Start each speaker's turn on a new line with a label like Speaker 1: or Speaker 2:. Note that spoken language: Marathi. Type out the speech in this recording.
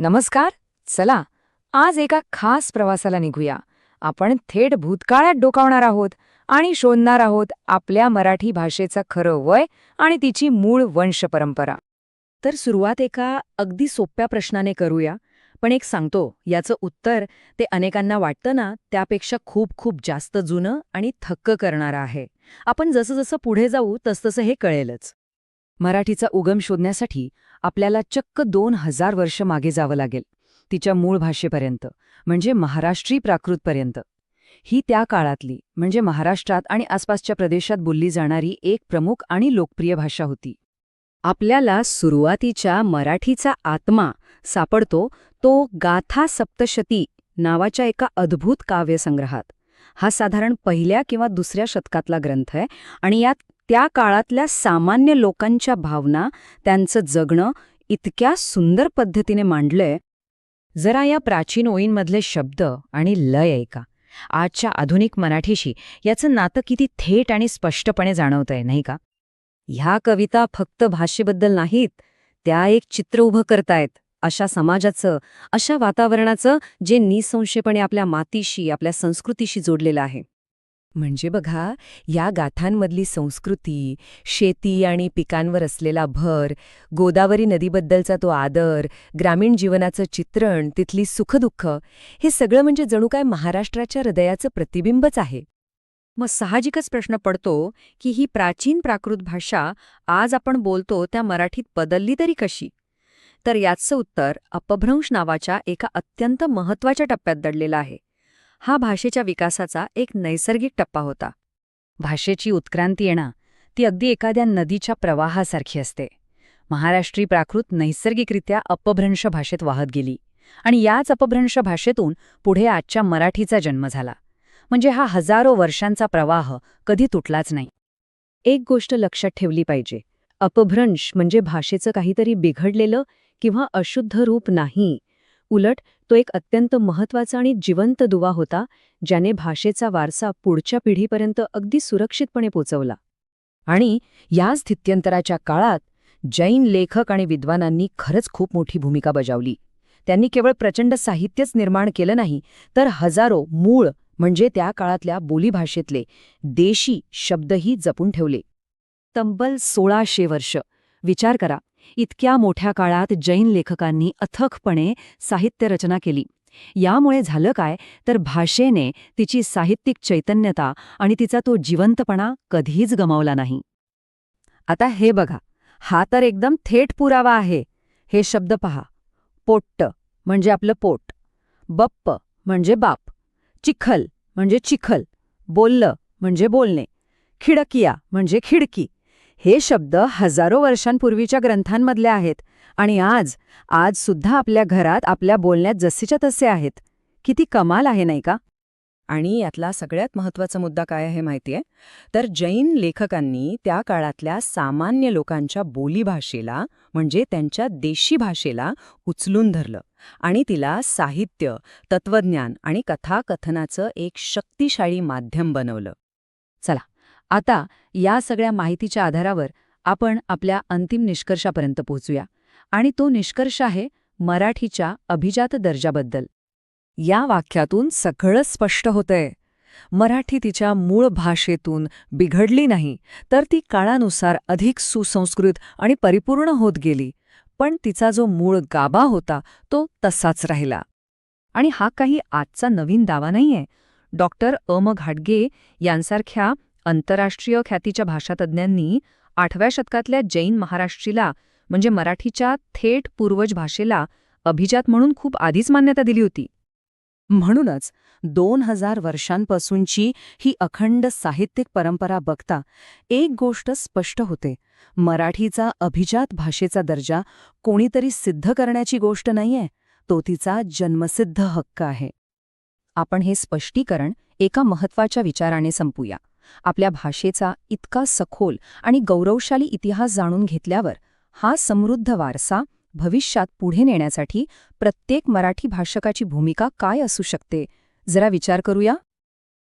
Speaker 1: नमस्कार चला आज एका खास प्रवासाला निघूया. आपण थेट भूतकाळात डोकावणार आहोत आणि शोधणार आहोत आपल्या मराठी भाषेचं खरं वय आणि तिची मूळ वंश परंपरा तर सुरुवात एका अगदी सोप्या प्रश्नाने करूया पण एक सांगतो याचं उत्तर ते अनेकांना वाटतं ना त्यापेक्षा खूप खूप जास्त जुनं आणि थक्क करणारं आहे. आपण जसं जसं पुढे जाऊ तसतसं हे कळेलच. मराठीचा उगम शोधण्यासाठी आपल्याला चक्क दोन हजार वर्ष मागे जावं लागेल तिच्या मूळ भाषेपर्यंत म्हणजे महाराष्ट्री प्राकृतपर्यंत. ही त्या काळातली म्हणजे महाराष्ट्रात आणि आसपासच्या प्रदेशात बोलली जाणारी एक प्रमुख आणि लोकप्रिय भाषा होती. आपल्याला सुरुवातीच्या मराठीचा आत्मा सापडतो तो गाथा सप्तशती नावाच्या एका अद्भुत काव्यसंग्रहात. हा साधारण पहिल्या किंवा दुसऱ्या शतकातला ग्रंथ आहे आणि यात त्या काळातल्या सामान्य लोकांच्या भावना त्यांचं जगणं इतक्या सुंदर पद्धतीने मांडलंय. जरा या प्राचीन ओळींमधले शब्द आणि लय ऐका. आजच्या आधुनिक मराठीशी याचं नातं किती थेट आणि स्पष्टपणे जाणवतंय नाही का? ह्या कविता फक्त भाषेबद्दल नाहीत त्या एक चित्र उभं करतायत अशा समाजाचं अशा वातावरणाचं जे निसंशयपणे आपल्या मातीशी आपल्या संस्कृतीशी जोडलेलं आहे. म्हणजे बघा या गाथांमधली संस्कृती शेती आणि पिकांवर असलेला भर गोदावरी नदीबद्दलचा तो आदर ग्रामीण जीवनाचं चित्रण तिथली सुखदुःख हे सगळं म्हणजे जणू काय महाराष्ट्राच्या हृदयाचं प्रतिबिंबच आहे. मग साहजिकच प्रश्न पडतो की ही प्राचीन प्राकृत भाषा आज आपण बोलतो त्या मराठीत बदलली तरी कशी? तर याचं उत्तर अपभ्रंश नावाच्या एका अत्यंत महत्त्वाच्या टप्प्यात दडलेलं आहे. हा भाषेच्या विकासाचा एक नैसर्गिक टप्पा होता. भाषेची उत्क्रांती येणं ती अगदी एखाद्या नदीच्या प्रवाहासारखी असते. महाराष्ट्री प्राकृत नैसर्गिकरित्या अपभ्रंश भाषेत वाहत गेली आणि याच अपभ्रंश भाषेतून पुढे आजच्या मराठीचा जन्म झाला. म्हणजे हा हजारो वर्षांचा प्रवाह कधी तुटलाच नाही. एक गोष्ट लक्षात ठेवली पाहिजे. अपभ्रंश म्हणजे भाषेचं काहीतरी बिघडलेलं किंवा अशुद्ध रूप नाही उलट तो एक अत्यंत महत्त्वाचा आणि जिवंत दुवा होता ज्याने भाषेचा वारसा पुढच्या पिढीपर्यंत अगदी सुरक्षितपणे पोचवला. आणि या स्थित्यंतराच्या काळात जैन लेखक आणि विद्वानांनी खरंच खूप मोठी भूमिका बजावली. त्यांनी केवळ प्रचंड साहित्यच निर्माण केलं नाही तर हजारो मूळ म्हणजे त्या काळातल्या बोलीभाषेतले देशी शब्दही जपून ठेवले. तब्बल सोळाशे वर्ष. विचार करा इतक्या मोठ्या काळात जैन लेखकांनी अथकपणे साहित्य रचना केली. यामुळे झालं काय तर भाषेने तिची साहित्यिक चैतन्यता आणि तिचा तो जिवंतपणा कधीच गमावला नाही. आता हे बघा. हा तर एकदम थेट पुरावा आहे. हे शब्द पहा. पोट्ट म्हणजे आपलं पोट. बप्प म्हणजे बाप. चिखल म्हणजे चिखल. बोललं म्हणजे बोलणे. खिडकिया म्हणजे खिडकी. हे शब्द हजारो वर्षांपूर्वीच्या ग्रंथांमधले आहेत आणि आज आज सुद्धा आपल्या घरात आपल्या बोलण्यात जसेच्या तसे आहेत. किती कमाल आहे नाही का? आणि यातला सगळ्यात महत्त्वाचा मुद्दा काय आहे माहितीये? तर जैन लेखकांनी त्या काळातल्या सामान्य लोकांच्या बोलीभाषेला म्हणजे त्यांच्या देशी भाषेला उचलून धरलं आणि तिला साहित्य तत्वज्ञान आणि कथाकथनाचं एक शक्तिशाळी माध्यम बनवलं. चला आता या सगळ्या माहितीच्या आधारावर आपण आपल्या अंतिम निष्कर्षापर्यंत पोहोचूया. आणि तो निष्कर्ष आहे मराठीच्या अभिजात दर्जाबद्दल. या वाक्यातून सगळं स्पष्ट होतंय. मराठी तिच्या मूळ भाषेतून बिघडली नाही तर ती काळानुसार अधिक सुसंस्कृत आणि परिपूर्ण होत गेली पण तिचा जो मूळ गाभा होता तो तसाच राहिला. आणि हा काही आजचा नवीन दावा नाहीये. डॉक्टर अम घाटगे यांसारख्या आंतरराष्ट्रीय ख्यातीच्या भाषातज्ज्ञांनी आठव्या शतकातल्या जैन महाराष्ट्रीला म्हणजे मराठीच्या थेट पूर्वज भाषेला अभिजात म्हणून खूप आधीच मान्यता दिली होती. म्हणूनच दोन हजार वर्षांपासूनची ही अखंड साहित्यिक परंपरा बघता एक गोष्ट स्पष्ट होते. मराठीचा अभिजात भाषेचा दर्जा कोणीतरी सिद्ध करण्याची गोष्ट नाहीये तो तिचा जन्मसिद्ध हक्क आहे. आपण हे स्पष्टीकरण एका महत्त्वाच्या विचाराने संपूया. आपल्या भाषेचा इतका सखोल आणि गौरवशाली इतिहास जाणून घेतल्यावर हा समृद्ध वारसा भविष्यात पुढे नेण्यासाठी प्रत्येक मराठी भाषकाची भूमिका काय असू शकते? जरा विचार करूया?